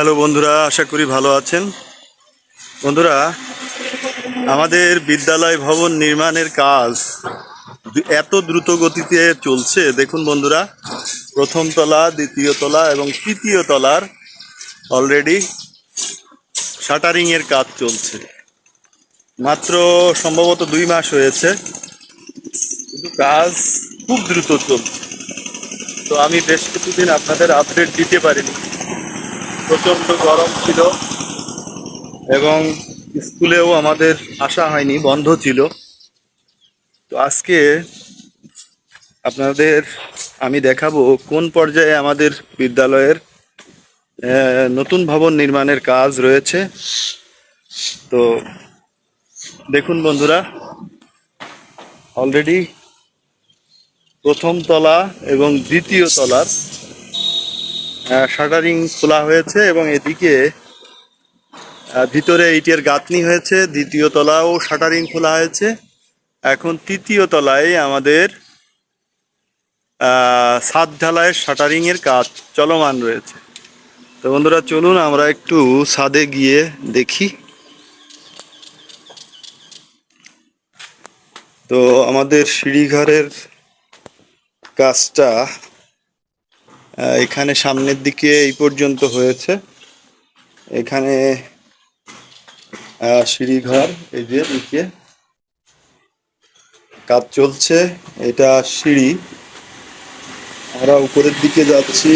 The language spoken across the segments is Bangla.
হ্যালো বন্ধুরা, আশা করি ভালো আছেন। বন্ধুরা, আমাদের বিদ্যালয় ভবন নির্মাণের কাজ এত দ্রুত গতিতে চলছে। দেখুন বন্ধুরা, প্রথম তলা, দ্বিতীয় তলা এবং তৃতীয় তলার অলরেডি শাটারিং এর কাজ চলছে। মাত্র সম্ভবত দুই মাস হয়েছে, কিন্তু কাজ খুব দ্রুত চলছে। তো আমি বেশ কিছুদিন আপনাদের আপডেট দিতে পারিনি। প্রচণ্ড গরম ছিল এবং স্কুলেও আমাদের আসা হয়নি, বন্ধ ছিল। তো আজকে আপনাদের আমি দেখাবো কোন পর্যায়ে আমাদের বিদ্যালয়ের নতুন ভবন নির্মাণের কাজ রয়েছে। তো দেখুন বন্ধুরা অলরেডি প্রথম তলা এবং দ্বিতীয় তলার শাটারিং খোলা হয়েছে এবং এদিকে ভিতরে ইটের গাঁথনি হয়েছে দ্বিতীয় তলাও শাটারিং খোলা হয়েছে। এখন তৃতীয় তলায় আমাদের আহ, ছাদ ঢালাইয়ের শাটারিং এর কাজ চলমান রয়েছে। তো বন্ধুরা চলুন আমরা একটু ছাদে গিয়ে দেখি। তো আমাদের সিঁড়িঘরের কাজটা এখানে সামনের দিকে এই পর্যন্ত হয়েছে। এখানে সিঁড়িঘর, এই যে নিচে। কাজ চলছে, এটা সিঁড়ি। আমরা উপরের দিকে যাচ্ছি।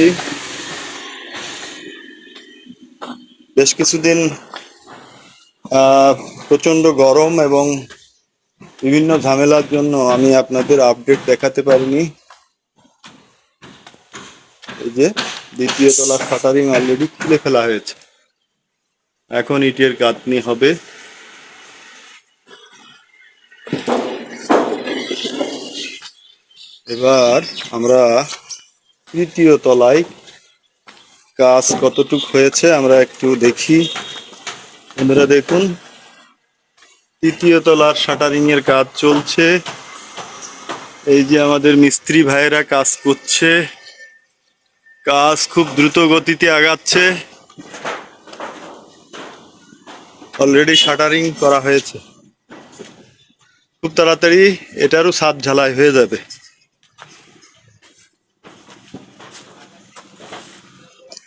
বেশ কিছুদিন প্রচণ্ড গরম এবং বিভিন্ন ঝামেলার জন্য আমি আপনাদের আপডেট দেখাতে পারিনি। যে দ্বিতীয় তলা শাটারিং অলরেডি খুলে ফেলা হয়েছে। এখন ইটের গাঁথনি হবে। এবার আমরা তৃতীয় তলায় কাজ কতটুক হয়েছে আমরা একটু দেখি। বন্ধুরা দেখুন। তৃতীয় তলার শাটারিং এর কাজ চলছে। এই যে আমাদের মিস্ত্রি ভাইয়েরা কাজ করছে। কাজ খুব দ্রুত গতিতে আগাচ্ছে। অলরেডি শাটারিং করা হয়েছে। খুব তাড়াতাড়ি এটারও ছাদ ঝালাই হয়ে যাবে।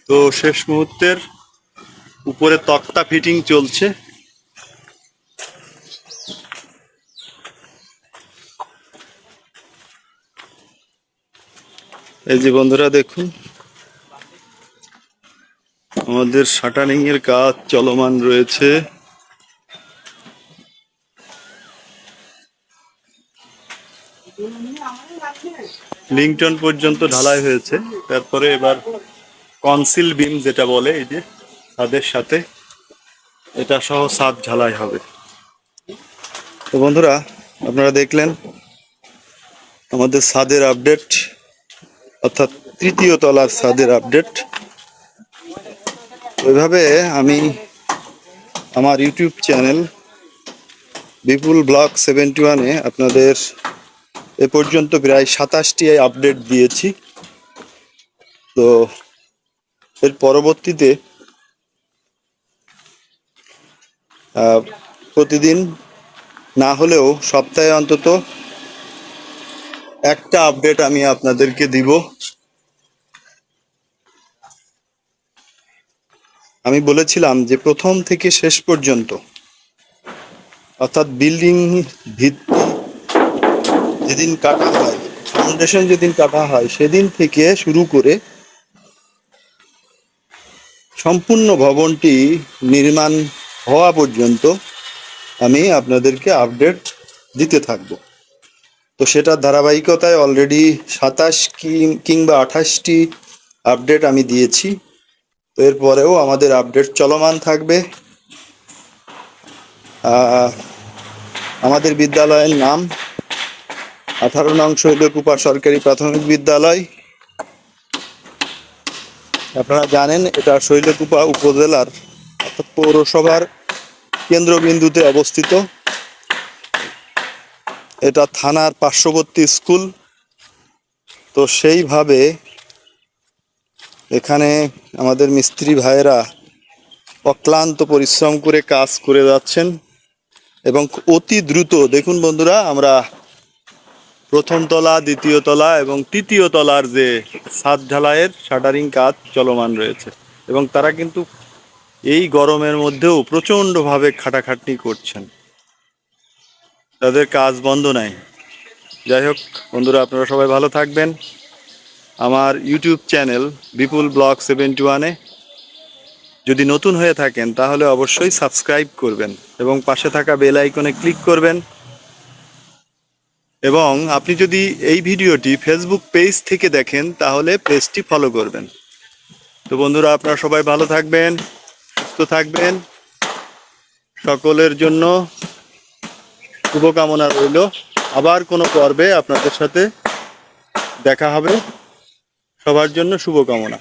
তো শেষ মুহূর্তের উপরে তক্তা ফিটিং চলছে। এই যে বন্ধুরা দেখুন আমাদের শাটারিং এর কাজ চলমান রয়েছে। লিংটন পর্যন্ত ঢালাই হয়েছে। তারপরে এবার কনসিল বিম যেটা বলে, এই যে তাদের সাথে এটা সহ ছাদ ঢালাই হবে। তো বন্ধুরা, আপনারা দেখলেন আমাদের ছাদের আপডেট, অর্থাৎ তৃতীয় তলার ছাদের আপডেট। ওইভাবে আমি আমার YouTube channel Bipul blog seventy ওয়ানে আপনাদের এ পর্যন্ত প্রায় সাতাশটি আপডেট দিয়েছি। তো এর পরবর্তীতে প্রতিদিন না হলেও সপ্তাহে অন্তত একটা আপডেট আমি আপনাদেরকে দিব। আমি বলেছিলাম যে প্রথম থেকে শেষ পর্যন্ত, অর্থাৎ বিল্ডিং ভিত্তি যেদিন কাটা হয় ফাউন্ডেশন যেদিন কাটা হয়, সেদিন থেকে শুরু করে সম্পূর্ণ ভবনটি নির্মাণ হওয়া পর্যন্ত আমি আপনাদেরকে আপডেট দিতে থাকব। তো সেটার ধারাবাহিকতায় অলরেডি সাতাশ কিংবা আঠাশটি আপডেট আমি দিয়েছি। তো এরপরেও আমাদের আপডেট চলমান থাকবে। আমাদের বিদ্যালয়ের নাম আঠারো নং শৈলকুপা সরকারি প্রাথমিক বিদ্যালয়। আপনারা জানেন, এটা শৈলকুপা উপজেলার অর্থাৎ পৌরসভার কেন্দ্রবিন্দুতে অবস্থিত। এটা থানার পার্শ্ববর্তী স্কুল। তো সেইভাবে এখানে আমাদের মিস্ত্রি ভাইয়েরা অক্লান্ত পরিশ্রম করে কাজ করে যাচ্ছেন এবং অতি দ্রুত, দেখুন বন্ধুরা, আমরা প্রথম তলা, দ্বিতীয় তলা এবং তৃতীয় তলার যে ছাদ ঢালাইয়ের শাটারিং কাজ চলমান রয়েছে এবং তারা কিন্তু এই গরমের মধ্যেও প্রচণ্ডভাবে খাটাখাটনি করছেন। তাদের কাজ বন্ধ নাই। যাই হোক, বন্ধুরা, আপনারা সবাই ভালো থাকবেন। আমার YouTube channel Bipul blog seventy ওয়ানে যদি নতুন হয়ে থাকেন, তাহলে অবশ্যই সাবস্ক্রাইব করবেন এবং পাশে থাকা বেল আইকনে ক্লিক করবেন। এবং আপনি যদি এই ভিডিওটি ফেসবুক পেজ থেকে দেখেন, তাহলে পেজটি ফলো করবেন। তো বন্ধুরা, আপনারা সবাই ভালো থাকবেন, সুস্থ থাকবেন। সকলের জন্য শুভকামনা রইল। আবার কোনো পর্বে আপনাদের সাথে দেখা হবে। সবার জন্য শুভকামনা।